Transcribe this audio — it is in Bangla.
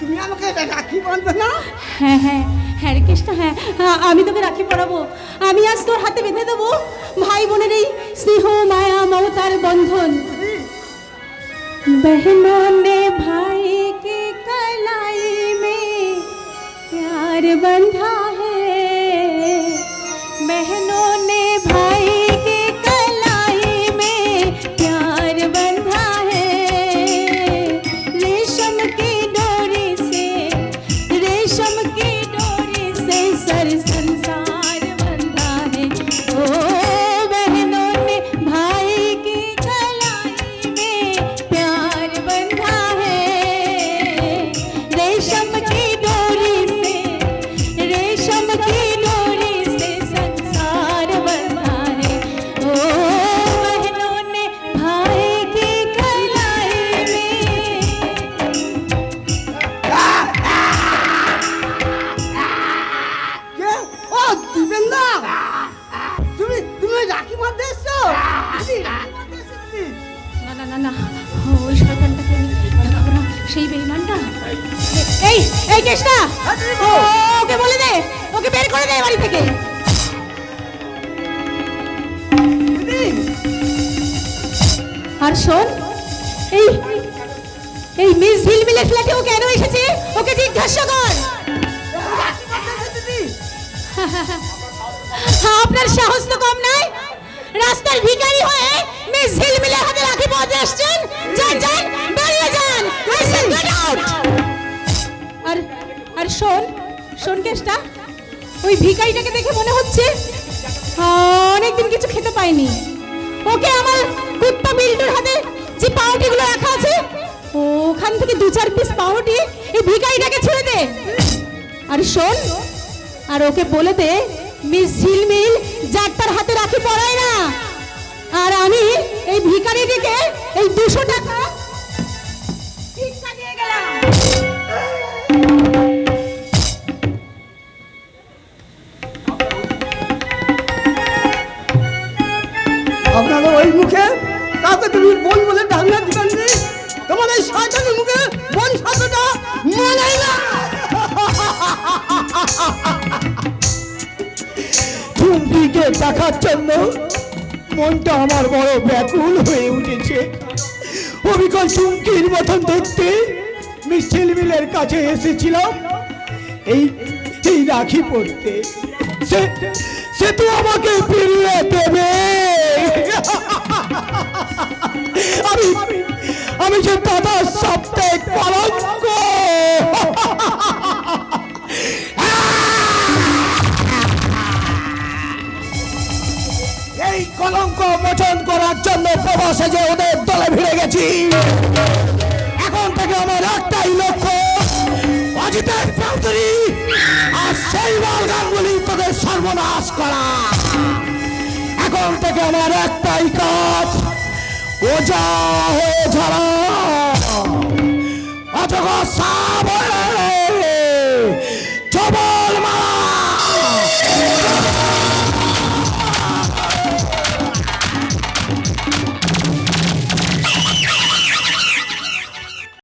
তুমি আমাকে রাখি বাঁধবে না? হ্যাঁ হ্যাঁ হ্যাঁ রে কৃষ্ণ হ্যাঁ, হ্যাঁ আমি তোকে রাখি পড়াবো আমি আজ তোর হাতে বেঁধে দেবো ভাই বোনের এই স্নেহ মায়া মমতার বন্ধন। বেহনন না না ওই শয়তানটাকে আমি সেই বেইমানটা? এই এই কেষ্টা। ওকে বলে দে, ওকে বের করে দে বাড়ি থেকে। আর শোন, এই এই মিস ঝিলমিলের ফ্ল্যাটে ও কেন এসেছে? ওকে জিজ্ঞাসা কর। আপনার সাহস তো কম নাই। রাস্তার ভিখারি হয়ে মিস ঝিলমিলের হাতে রাখি পৌঁছে আসছেন। যান যান, বেরিয়ে যান। আর আর শোন শোন কেসটা। ওই ভিখারিটাকে দেখে মনে হচ্ছে অনেকদিন কিছু খেতে পাইনি ওকে আমার কুত্তা বিল্টুর হাতে যে পাউটিগুলো রাখা আছে, ওখান থেকে দু চার পিস পাউটি এই ভিখারিটাকে ছেড়ে দে। আর শোন, আর ওকে বলে দে মিস ঝিলমিল যার হাতে রাখি পড়ায় না। আর আমি এই ভিখারিটিকে এই দুশো টাকা আপনাদের ওই মুখে কাউকে তুমি বোন বলে ডান্না দিবেন তোমার এই শয়তানের মুখে বোন শব্দটা মানাই না। দেখার জন্য মনটা আমার বড় ব্যাকুল হয়ে উঠেছে। অবিকল চুমকির মতন দেখতে মিছিল মিলের কাছে এসেছিলাম। এই এই রাখি পড়তে সে সে তো আমাকে ফিরিয়ে দেবে। কলঙ্ক মোচন করার জন্য প্রবাসে যে ওদের দলে ভিড়ে গেছি। এখন থেকে আমার একটাই লক্ষ্য, অজিতের চৌধুরী আর শৈবাল গাঙ্গুলি তোদের সর্বনাশ করা। এখন থেকে আমার একটাই কাজ, ওজা হয়ে ঝরা অজগর সাপ হয়ে